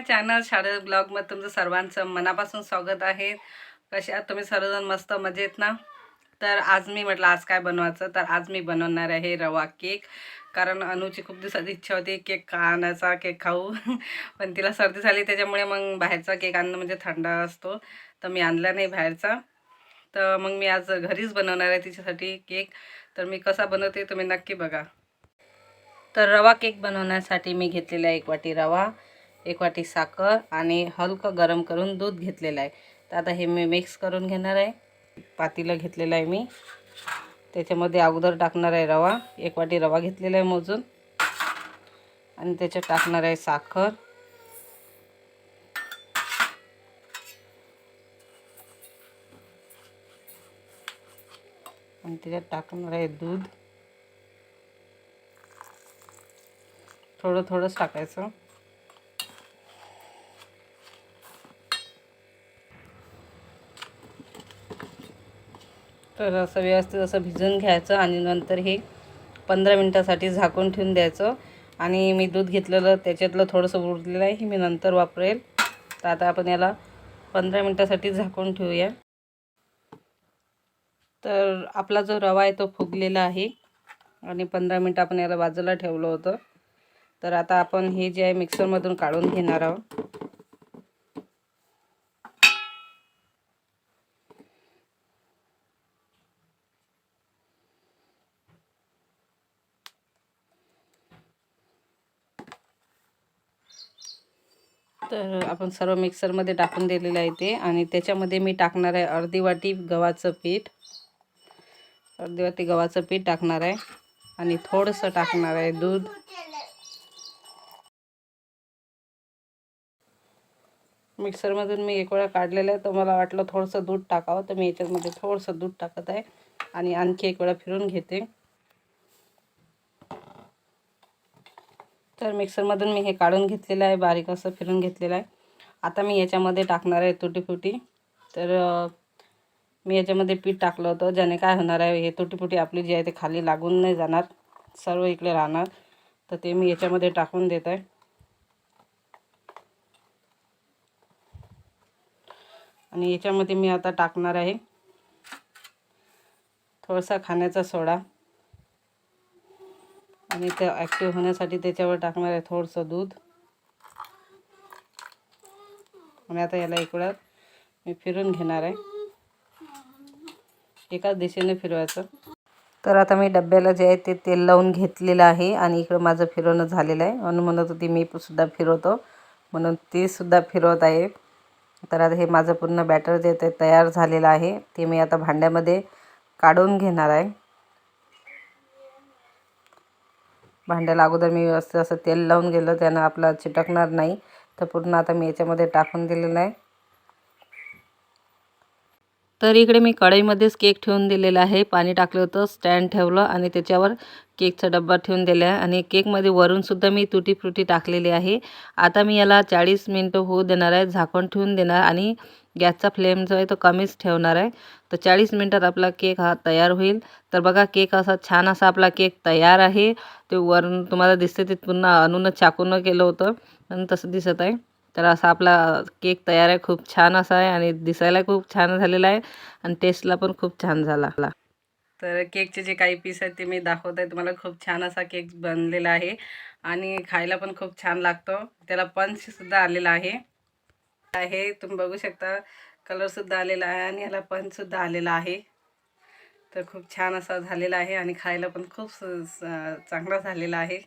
माय channel शारद ब्लॉगमध्ये तुमचं सर्वांचं मनापासून स्वागत आहे. कसे आहात तुम्ही? सर्वजण मस्त मजेत ना? तर आज मी म्हटलं आज काय बनवायचं? तर आज मी बनवणार आहे रवा केक. कारण अनुची खूप दिवसाची इच्छा होती केक खाण्याचा केक खाऊ. पण तिला सर्दी झाली त्याच्यामुळे मग बाहेरचा केक आणणं म्हणजे थंड असतो. तर मी आणला नाही बाहेरचा. तर मग मी आज घरीच बनवणार आहे तिच्यासाठी केक. तर मी कसा बनवते तुम्ही नक्की बघा. तर रवा केक बनवण्यासाठी मी घेतलेला आहे एक वाटी रवा. एक वाटी साखर आणि हलकं गरम करून दूध घेतलेलं आहे. तर आता हे मी मिक्स करून घेणार आहे. पातीलं घेतलेलं आहे मी. त्याच्यामध्ये अगोदर टाकणार आहे रवा. एक वाटी रवा घेतलेला आहे मोजून. आणि त्याच्यात टाकणार आहे साखर. आणि त्याच्यात टाकणार आहे दूध. थोडं थोडंच टाकायचं. तर असं व्यवस्थित असं भिजून घ्यायचं आणि नंतर हे पंधरा मिनटासाठी झाकून ठेवून द्यायचं. आणि मी दूध घेतलेलं त्याच्यातलं थोडंसं उरलेलं आहे हे मी नंतर वापरेल. तर आता आपण याला पंधरा मिनटासाठी झाकून ठेवूया. तर आपला जो रवा आहे तो फुगलेला आहे. आणि पंधरा मिनटं आपण याला बाजूला ठेवलं होतं. तर आता आपण हे जे आहे मिक्सरमधून काढून घेणार आहोत. तर आपण सर्व मिक्सरमध्ये टाकून दिलेलं आहे ते. आणि त्याच्यामध्ये मी टाकणार आहे अर्धी वाटी गव्हाचं पीठ. अर्धी वाटी गव्हाचं पीठ टाकणार आहे. आणि थोडंसं टाकणार आहे दूध. मिक्सरमधून मी एक वेळा काढलेलं आहे तर मला वाटलं थोडंसं दूध टाकावं तर मी याच्यामध्ये थोडंसं दूध टाकत आहे. आणि आणखी एक वेळा फिरून घेते. तर मिक्सरमधून मी हे काढून घेतलेलं आहे बारीक असं फिरून घेतलेलं आहे. आता मी याच्यामध्ये टाकणार आहे तुटीफुटी. तर मी याच्यामध्ये पीठ टाकलं होतं. ज्याने काय होणार आहे हे तुटीफुटी आपली जी आहे ते खाली लागून नाही जाणार. सर्व इकडे राहणार. तर ते मी याच्यामध्ये टाकून देत आहे. आणि याच्यामध्ये मी आता टाकणार आहे थोडासा खाण्याचा सोडा. आणि ते ॲक्टिव्ह होण्यासाठी त्याच्यावर टाकणार आहे थोडंसं दूध. आणि आता याला एक वेळा मी फिरून घेणार आहे. एकाच दिशेने फिरवायचं. तर आता मी डब्याला जे आहे ते तेल लावून घेतलेलं आहे आणि इकडं माझं फिरवणं झालेलं आहे. म्हणून म्हणत होती मी सुद्धा फिरवतो. म्हणून ती सुद्धा फिरवत आहे. तर आता हे माझं पूर्ण बॅटर जे ते तयार झालेलं आहे. ते मी आता भांड्यामध्ये काढून घेणार आहे. भांड्याला अगोदर मी असं असं तेल लावून गेलं. त्यानं आपला चिटकणार नाही. तर पूर्ण आता मी याच्यामध्ये टाकून दिलेलं आहे. तर इकडे मी कढईमध्येच केक ठेवून दिलेला आहे. पाणी टाकलं होतं स्टँड ठेवलं आणि त्याच्यावर केकचा डब्बा ठेवून दिला आहे. आणि केकमध्ये वरूनसुद्धा मी तुटी फ्रुटी टाकलेली आहे. आता मी याला चाळीस मिनटं होऊ देणार आहे. झाकण ठेवून देणार आणि गॅसचा फ्लेम जो आहे तो कमीच ठेवणार आहे. तर चाळीस मिनटात आपला केक हा तयार होईल. तर बघा केक असा छान असा आपला केक तयार आहे. ते वरून तुम्हाला दिसते ते पुन्हा अनुनं चाकूनं केलं होतं. आणि तसं दिसत आहे. तर असा आपला केक तयार आहे. खूप छान असा आहे आणि दिसायला खूप छान झालेला आहे आणि टेस्टला पण खूप छान झाला. तर केकचे जे काही पीस आहेत ते मी दाखवत आहे. तुम्हाला खूप छान असा केक बनलेला आहे आणि खायला पण खूप छान लागतो. त्याला पंचसुद्धा आलेला आहे. आहे. तुम्ही बघू शकता कलरसुद्धा आलेला आहे आणि याला पंचसुद्धा आलेला आहे. तर खूप छान असा झालेला आहे आणि खायला पण खूप चांगला झालेला आहे.